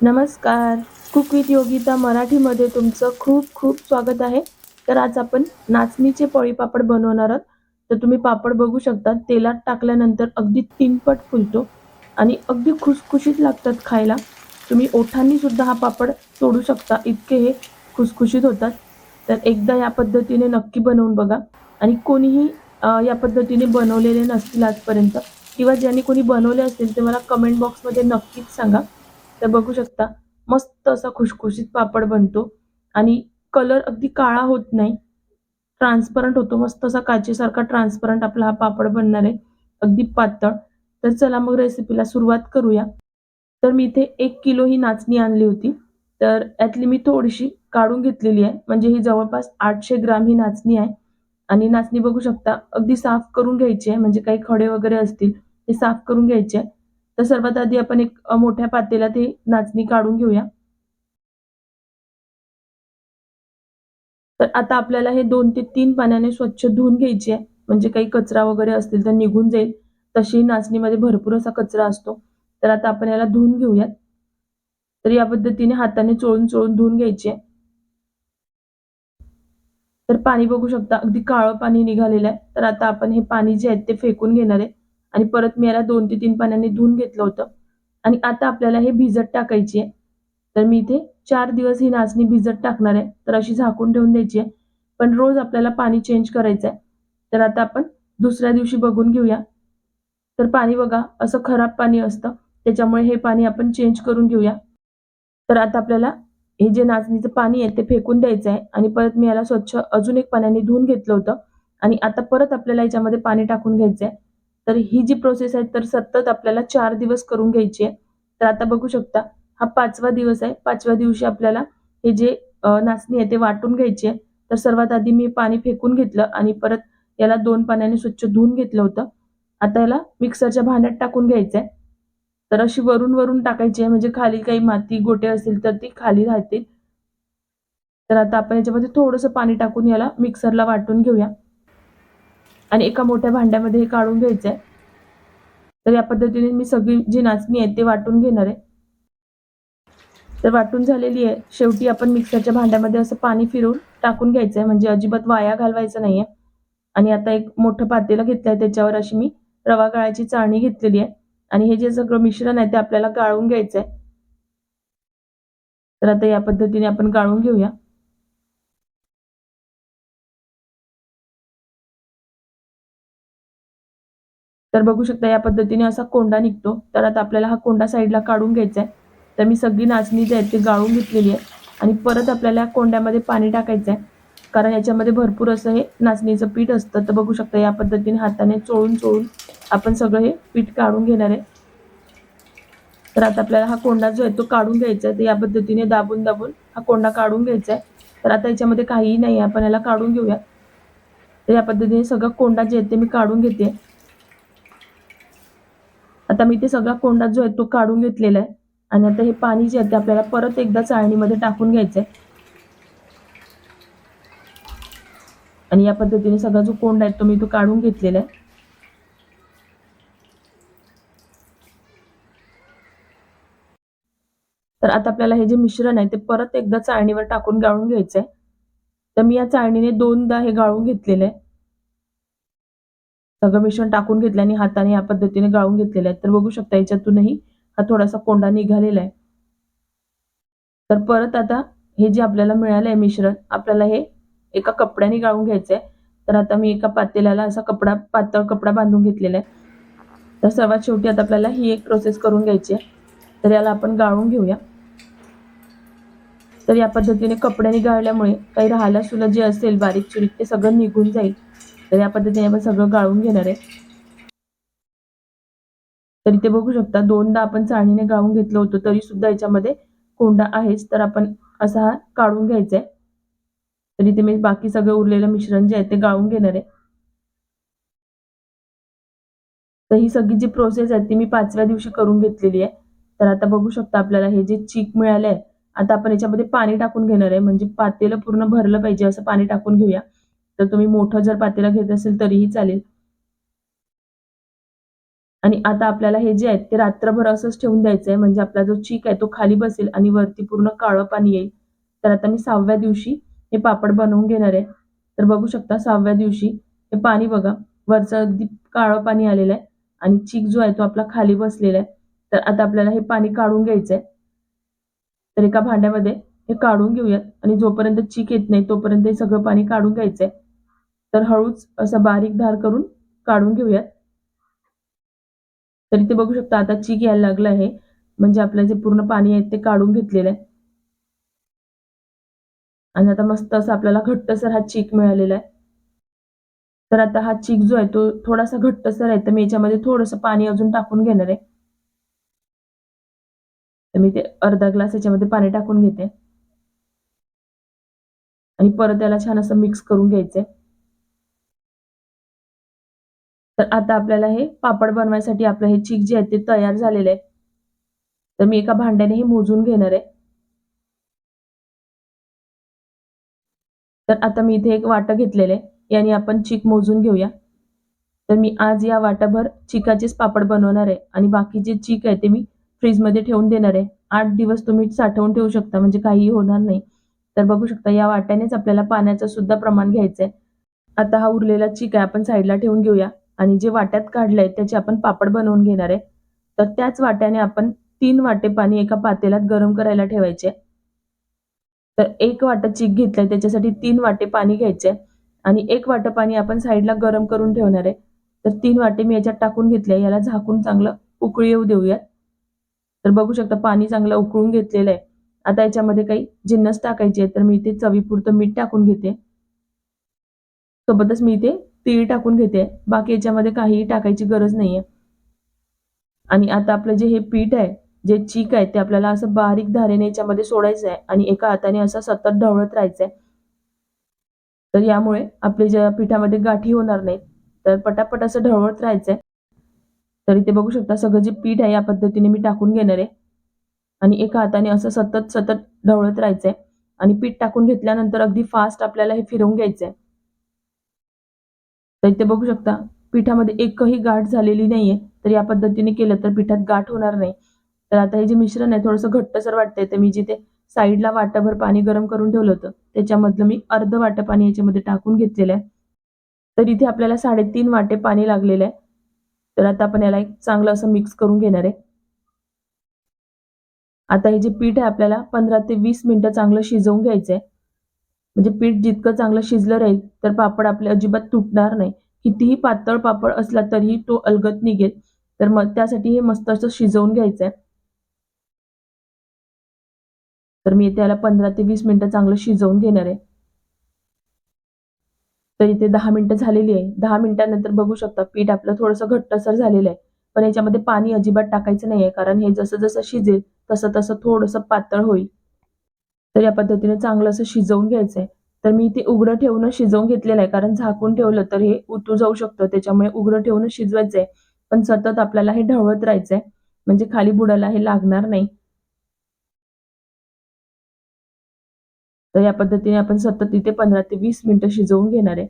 नमस्कार. Cook with Yogita मराठीमध्ये तुमचं खूप खूप स्वागत आहे. तर आज आपण नाचणीचे पोळी पापड बनवणार आहोत. तर तुम्ही पापड बघू शकता तेलात टाकल्यानंतर अगदी तीनपट फुलतो आणि अगदी खुसखुशीत लागतात खायला. तुम्ही ओठांनी सुद्धा हा पापड तोडू शकता इतके हे खुसखुशीत होतात. तर एकदा या पद्धतीने नक्की बनवून बघा. आणि कोणीही या पद्धतीने बनवलेले नसतील आजपर्यंत किंवा ज्यांनी कोणी बनवले असतील ते मला कमेंट बॉक्समध्ये नक्कीच सांगा. तर बघू शकता मस्त असा खुशखुशीत पापड बनतो आणि कलर अगदी काळा होत नाही. ट्रान्सपरंट होतो मस्त असा काचेसारखा ट्रान्सपरंट आपला हा पापड बनणार आहे. अगदी पातळ. तर चला मग रेसिपीला सुरुवात करूया. तर मी इथे एक किलो ही नाचणी आणली होती. तर यातली मी थोडीशी काढून घेतलेली आहे. म्हणजे ही जवळपास आठशे ग्राम ही नाचणी आहे. आणि नाचणी बघू शकता अगदी साफ करून घ्यायची आहे. म्हणजे काही खडे वगैरे असतील ते साफ करून घ्यायचे आहे. तर सर्वात आधी आपण एक मोठ्या पातेला ती नाचणी काढून घेऊया. तर आता आपल्याला हे दोन ते तीन पाण्याने स्वच्छ धुवून घ्यायची आहे. म्हणजे काही कचरा वगैरे असतील तर निघून जाईल. तशी नाचणीमध्ये भरपूर असा कचरा असतो. तर आता आपण याला धुवून घेऊयात. तर या पद्धतीने हाताने चोळून चोळून धुवून घ्यायची आहे. तर पाणी बघू शकता अगदी काळं पाणी निघालेलं आहे. तर आता आपण हे पाणी जे आहे ते फेकून घेणार आहे. आणि परत मी याला दोन ते तीन पाण्याने धुवून घेतलं होतं. आणि आता आपल्याला हे भिजत टाकायची आहे तर मी इथे चार दिवस ही नाचणी भिजत टाकणार आहे. तर अशी झाकून ठेवून द्यायची आहे पण रोज आपल्याला पाणी चेंज करायचं आहे तर आता आपण दुसऱ्या दिवशी बघून घेऊया. तर पाणी बघा असं खराब पाणी असतं. त्याच्यामुळे हे पाणी आपण चेंज करून घेऊया. तर आता आपल्याला हे जे नाचणीचं पाणी आहे ते फेकून द्यायचं आहे आणि परत मी याला स्वच्छ अजून एक पाण्याने धुवून घेतलं होतं. आणि आता परत आपल्याला याच्यामध्ये पाणी टाकून घ्यायचं आहे तर ही जी प्रोसेस आहे तर सतत आपल्याला चार दिवस करून घ्यायची आहे. तर आता बघू शकता हा पाचवा दिवस आहे. पाचव्या दिवशी आपल्याला हे जे नाचणी आहे ते वाटून घ्यायची आहे. तर सर्वात आधी मी पाणी फेकून घेतलं आणि परत याला दोन पाण्याने स्वच्छ धुवून घेतलं होतं. आता याला मिक्सरच्या भांड्यात टाकून घ्यायचं आहे तर अशी वरून वरून टाकायची आहे. म्हणजे खाली काही माती गोटे असतील तर ती खाली राहतील. तर आता आपण याच्यामध्ये थोडंसं पाणी टाकून याला मिक्सरला वाटून घेऊया. आणि एका मोठ्या भांड्यामध्ये हे काढून घ्यायचं आहे तर या पद्धतीने मी सगळी जी नाचणी आहे ते वाटून घेणार आहे. तर वाटून झालेली आहे. शेवटी आपण मिक्सरच्या भांड्यामध्ये असं पाणी फिरवून टाकून घ्यायचं आहे म्हणजे अजिबात वाया घालवायचं नाहीये. आणि आता एक मोठं पातेलं घेतलं आहे त्याच्यावर अशी मी रवा गाळायची चाळणी घेतलेली आहे. आणि हे जे सगळं मिश्रण आहे ते आपल्याला गाळून घ्यायचं आहे तर आता या पद्धतीने आपण गाळून घेऊया. तर बघू शकता या पद्धतीने असा कोंडा निघतो. तर आता आपल्याला हा कोंडा साईडला काढून घ्यायचा आहे तर मी सगळी नाचणी जी आहे ती गाळून घेतलेली आहे. आणि परत आपल्याला कोंड्यामध्ये पाणी टाकायचं आहे कारण याच्यामध्ये भरपूर असं हे नाचणीचं पीठ असतं. तर बघू शकता या पद्धतीने हाताने चोळून चोळून आपण सगळं हे पीठ काढून घेणार आहे. तर आता आपल्याला हा कोंडा जो आहे तो काढून घ्यायचा आहे तर या पद्धतीने दाबून दाबून हा कोंडा काढून घ्यायचा आहे तर आता याच्यामध्ये काहीही नाही आहे. आपण याला काढून घेऊया. तर या पद्धतीने सगळं कोंडा जे आहे ते मी काढून घेते. आता मी ते सगळा कोंडा जो आहे तो काढून घेतलेला आहे. आणि आता हे पाणी जे आहे ते आपल्याला परत एकदा चाळणीमध्ये टाकून घ्यायचं आहे आणि या पद्धतीने सगळा जो कोंडा आहे तो मी तो काढून घेतलेला आहे. तर आता आपल्याला हे जे मिश्रण आहे ते परत एकदा चाळणीवर टाकून गाळून घ्यायचं आहे तर मी या चाळणीने दोनदा हे गाळून घेतलेलं आहे. सगळं मिश्रण टाकून घेतलं आणि हाताने या पद्धतीने गाळून घेतलेलं आहे. तर बघू शकता याच्यातूनही हा थोडासा कोंडा निघालेला आहे. तर परत आता हे जे आपल्याला मिळालं आहे मिश्रण आपल्याला हे एका कपड्याने गाळून घ्यायचं आहे तर आता मी एका पातेल्याला असा कपडा पातळ कपडा बांधून घेतलेला आहे. तर सर्वात शेवटी आता आपल्याला ही एक प्रोसेस करून घ्यायची आहे. तर याला आपण गाळून घेऊया. तर या पद्धतीने कपड्याने गाळल्यामुळे काही राहायला सुला जे असेल बारीक चुरीक ते सगळं निघून जाईल. तर या पद्धतीने आपण सगळं गाळून घेणार आहे. तर इथे बघू शकता दोनदा आपण चाळणीने गाळून घेतलं होतं तरी सुद्धा याच्यामध्ये कोंडा आहेच. तर आपण असा हा काढून घ्यायचा आहे तर इथे मी बाकी सगळं उरलेलं मिश्रण जे आहे ते गाळून घेणार आहे. तर ही सगळी जी प्रोसेस आहे ती मी पाचव्या दिवशी करून घेतलेली आहे. तर आता बघू शकता आपल्याला हे जे चीक मिळालं आहे आता आपण याच्यामध्ये पाणी टाकून घेणार आहे. म्हणजे पातेलं पूर्ण भरलं पाहिजे असं पाणी टाकून घेऊया. तर तुम्ही मोठं जर पातेलं घेत असेल तरीही चालेल. आणि आता आपल्याला हे जे आहे ते रात्रभर असंच ठेवून द्यायचं आहे म्हणजे आपला जो चीक आहे तो खाली बसेल आणि वरती पूर्ण काळं पाणी येईल. तर आता मी सहाव्या दिवशी हे पापड बनवून घेणार आहे. तर बघू शकता सहाव्या दिवशी हे पाणी बघा वरचं अगदी काळं पाणी आलेलं आहे. आणि चीक जो आहे तो आपला खाली बसलेला आहे. तर आता आपल्याला हे पाणी काढून घ्यायचं आहे तर एका भांड्यामध्ये हे काढून घेऊयात. आणि जोपर्यंत चीक येत नाही तोपर्यंत हे सगळं पाणी काढून घ्यायचं आहे तर हळूच असा बारीक धार करून काढून घेऊयात. तर इथे बघू शकता आता चीक यायला लागलं आहे. म्हणजे आपलं जे पूर्ण पाणी आहे ते काढून घेतलेलं आहे. आणि आता मस्त असं आपल्याला घट्टसर हा चीक मिळालेला आहे. तर आता हा चीक जो आहे तो थोडासा घट्टसर आहे. तर मी याच्यामध्ये थोडंसं पाणी अजून टाकून घेणार आहे. तर मी ते अर्धा ग्लास याच्यामध्ये पाणी टाकून घेते. आणि परत त्याला छान असं मिक्स करून घ्यायचंय. तर आता आपल्याला हे पापड बनवायसाठी आपलं हे चीक जे आहे ते तयार झालेलं आहे. तर मी एका भांड्याने हे मोजून घेणार आहे. तर आता मी इथे एक वाटं घेतलेलं आहे. याने आपण चीक मोजून घेऊया. तर मी आज या वाटाभर चिकाचेच पापड बनवणार आहे. आणि बाकी जे चीक आहे ते मी फ्रीजमध्ये ठेवून देणार आहे. आठ दिवस तुम्ही साठवून ठेवू शकता म्हणजे काहीही होणार नाही. तर बघू शकता या वाट्यानेच आपल्याला पाण्याचं सुद्धा प्रमाण घ्यायचं आहे आता हा उरलेला चीक आहे आपण साईडला ठेवून घेऊया. आणि जे वाट्यात काढलंय त्याचे आपण पापड बनवून घेणार आहे तर त्याच वाट्याने आपण तीन वाटे पाणी एका पातेल्यात गरम करायला ठेवायचे. तर एक वाटा चीक घेतलाय त्याच्यासाठी तीन वाटे पाणी घ्यायचे. आणि एक वाटं पाणी आपण साईडला गरम करून ठेवणार आहे. तर तीन वाटे मी याच्यात टाकून घेतले याला झाकून चांगलं उकळी येऊ देऊयात. तर बघू शकता पाणी चांगलं उकळून घेतलेलं आहे. आता याच्यामध्ये काही जिन्नस टाकायचे तर मी इथे चवीपुरतं मीठ टाकून घेते. सोबतच मी इथे तीळ टाकून घेते. बाकी याच्यामध्ये काहीही टाकायची गरज नाहीये. आणि आता आपलं जे हे पीठ आहे जे चीक आहे ते आपल्याला असं बारीक धारेने याच्यामध्ये सोडायचं आहे आणि एका हाताने असं सतत ढवळत राहायचंय. तर यामुळे आपल्या ज्या पिठामध्ये गाठी होणार नाहीत तर पटापट असं ढवळत राहायचंय. तर इथे बघू शकता सगळं जे पीठ आहे या पद्धतीने मी टाकून घेणार आहे. आणि एका हाताने असं सतत सतत ढवळत राहायचंय. आणि पीठ टाकून घेतल्यानंतर अगदी फास्ट आपल्याला हे फिरवून घ्यायचंय. तर इथे बघू शकता पिठामध्ये एकही गाठ झालेली नाहीये. तर या पद्धतीने केलं तर पिठात गाठ होणार नाही. तर आता हे जे मिश्रण आहे थोडंसं घट्टसर वाटतंय तर मी जिथे साईडला वाटाभर पाणी गरम करून ठेवलं होतं त्याच्यामधलं मी अर्ध वाटं पाणी याच्यामध्ये टाकून घेतलेलं आहे. तर इथे आपल्याला साडेतीन वाटे पाणी लागलेलं आहे. तर आता आपण याला एक चांगलं असं मिक्स करून घेणार आहे. आता हे जे पीठ आहे आपल्याला पंधरा ते वीस मिनिटं चांगलं शिजवून घ्यायचं आहे म्हणजे पीठ जितकं चांगलं शिजलं राहील तर पापड आपले अजिबात तुटणार नाही. कितीही पातळ पापड असला तरीही तो अलगत निघेल. तर मग त्यासाठी हे मस्त असं शिजवून घ्यायचं आहे तर मी त्याला पंधरा ते वीस मिनिटं चांगलं शिजवून घेणार आहे. तर इथे दहा मिनिटं झालेली आहे. दहा मिनिटांनंतर बघू शकता पीठ आपलं थोडंसं घट्टसर झालेलं आहे. पण याच्यामध्ये पाणी अजिबात टाकायचं नाहीये कारण हे जसं जसं शिजेल तसं तसं थोडंसं पातळ होईल. तर या पद्धतीने चांगलं असं शिजवून घ्यायचंय. तर मी इथे उघडं ठेवून शिजवून घेतलेलं आहे कारण झाकून ठेवलं तर हे उतू जाऊ शकतं त्याच्यामुळे उघडं ठेवून शिजवायचंय. पण सतत आपल्याला हे ढवळत राहायचंय म्हणजे खाली बुडाला हे लागणार नाही. तर या पद्धतीने आपण सतत इथे पंधरा ते वीस मिनिटं शिजवून घेणार आहे.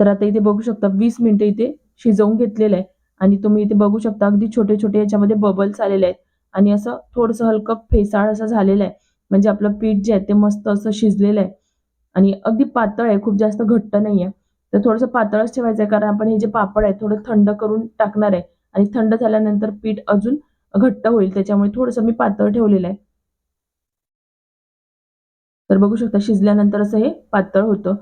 तर आता इथे बघू शकता वीस मिनिटं इथे शिजवून घेतलेलं आहे. आणि तुम्ही इथे बघू शकता अगदी छोटे छोटे याच्यामध्ये बबल्स आलेले आहेत. आणि असं थोडंसं हलकं फेसाळ असं झालेलं आहे. म्हणजे आपलं पीठ जे आहे ते मस्त असं शिजलेलं आहे. आणि अगदी पातळ आहे खूप जास्त घट्ट नाही आहे तर थोडंसं पातळच ठेवायचं आहे कारण आपण हे जे पापड आहे थोडं थंड करून टाकणार आहे. आणि थंड झाल्यानंतर पीठ अजून घट्ट होईल त्याच्यामुळे थोडंसं मी पातळ ठेवलेलं आहे. तर बघू शकता शिजल्यानंतर असं हे पातळ होतं.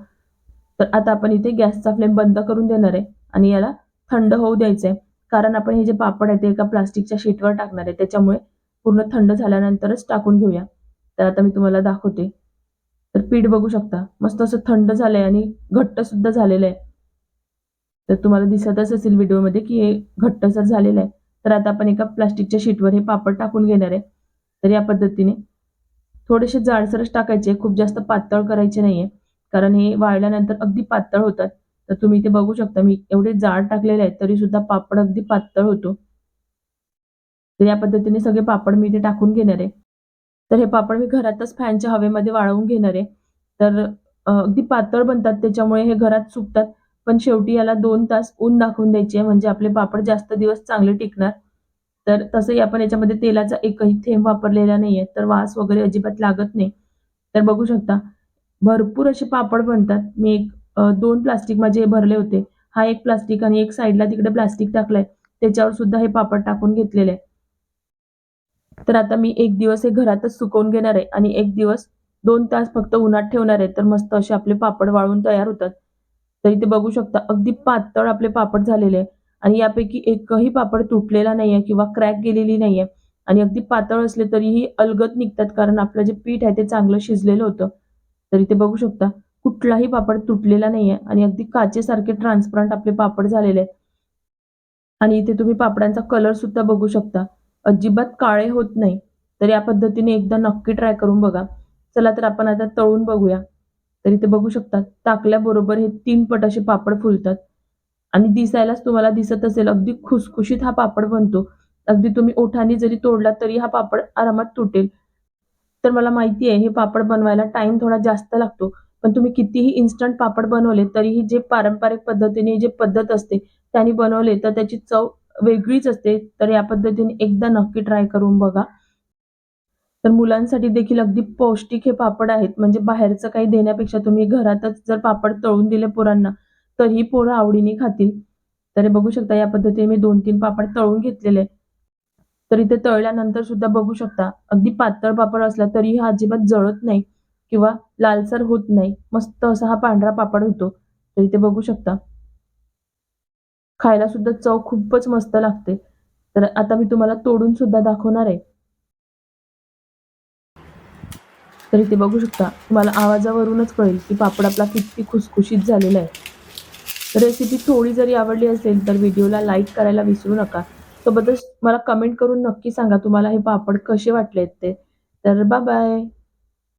तर आता आपण इथे गॅसचा फ्लेम बंद करून देणार आहे आणि याला थंड होऊ द्यायचं आहे. कारण आपण हे जे पापड आहे ते एका प्लास्टिकच्या शीटवर टाकणार आहे. त्याच्यामुळे पूर्ण थंड झाल्यानंतरच टाकून घेऊया. तर आता मी तुम्हाला दाखवते. तर पीठ बघू शकता. मस्त असं थंड झालंय आणि घट्ट सुद्धा झालेलं आहे. तर तुम्हाला दिसतच असेल व्हिडिओमध्ये की हे घट्टसर झालेलं आहे. तर आता आपण एका प्लास्टिकच्या शीटवर हे पापड टाकून घेणार आहे. तर या पद्धतीने थोडेसे जाडसरच टाकायचे. खूप जास्त पातळ करायचे नाहीये. कारण हे वाळल्यानंतर अगदी पातळ होतात. तर तुम्ही इथे बघू शकता मी एवढे जाड टाकलेले आहेत तरी सुद्धा पापड अगदी पातळ होतो. तर या पद्धतीने सगळे पापड मी इथे टाकून घेणार आहे. तर हे पापड मी घरातच फॅनच्या हवेमध्ये वाळवून घेणार आहे. तर अगदी पातळ बनतात त्याच्यामुळे हे घरात सुकतात. पण शेवटी याला दोन तास ऊन दाखवून द्यायची म्हणजे आपले पापड जास्त दिवस चांगले टिकणार. तर तसंही आपण याच्यामध्ये तेलाचा एकही थेंब वापरलेला नाहीये तर वास वगैरे अजिबात लागत नाही. तर बघू शकता भरपूर असे पापड बनतात. मी एक दोन प्लास्टिक माझे भरले होते. हा एक प्लास्टिक आणि एक साईडला तिकडे प्लास्टिक टाकलंय. त्याच्यावर सुद्धा हे पापड टाकून घेतलेले आहे. तर आता मी एक दिवस हे घरातच सुकवून घेणार आहे आणि एक दिवस दोन तास फक्त उन्हात ठेवणार आहे. तर मस्त असे आपले पापड वाळून तयार होतात. तर इथे बघू शकता अगदी पातळ आपले पापड झालेले आहे. आणि यापैकी एकही पापड तुटलेला नाहीये किंवा क्रॅक गेलेली नाहीये. आणि अगदी पातळ असले तरीही अलगद निघतात कारण आपलं जे पीठ आहे ते चांगलं शिजलेलं होतं. तर इथे बघू शकता कुठलाही पापड तुटलेला नाहीये आणि अगदी काचेसारखे ट्रान्सपरंट आपले पापड झालेले आहेत. आणि इथे तुम्ही पापडांचा कलर सुद्धा बघू शकता. अजिबात काळे होत नाही. तर या पद्धतीने एकदा नक्की ट्राय करून बघा. चला तर आपण आता तळून बघूया. तर इथे बघू शकता टाकल्याबरोबर हे तीन पट असे पापड फुलतात. आणि दिसायलाच तुम्हाला दिसत असेल अगदी खुसखुशीत हा पापड बनतो. अगदी तुम्ही ओठाने जरी तोडला तरी हा पापड आरामात तुटेल. तर मला माहिती आहे हे पापड बनवायला टाइम थोडा जास्त लागतो. पण तुम्ही कितीही इन्स्टंट पापड बनवले तरीही जे पारंपरिक पद्धतीने जे पद्धत असते त्याने बनवले तर त्याची चव वेगळीच असते. तर या पद्धतीने एकदा नक्की ट्राय करून बघा. तर मुलांसाठी देखील अगदी पौष्टिक हे पापड आहेत. म्हणजे बाहेरचं काही देण्यापेक्षा तुम्ही घरातच जर पापड तळून दिले पोरांना तरीही पोरं आवडीने खातील. तर बघू शकता या पद्धतीने मी दोन तीन पापड तळून घेतलेले तर इथे तळल्यानंतर सुद्धा बघू शकता अगदी पातळ पापड असला तरी हा अजिबात जळत नाही. किंवा लालसर होत नाही मस्त असा हा पांढरा पापड होतो तर इथे बघू शकता. खायला सुद्धा चव खूपच मस्त लागते. तर आता मी तुम्हाला तोडून सुद्धा दाखवणार आहे. तर इथे बघू शकता. तुम्हाला आवाजावरूनच कळेल की पापड आपला किती खुसखुशीत झालेला आहे. रेसिपी थोडी जरी आवडली असेल तर व्हिडिओला लाईक करायला विसरू नका. सोबतच मला कमेंट करून नक्की सांगा तुम्हाला हे पापड कसे वाटलेत ते. तर बाय बाय.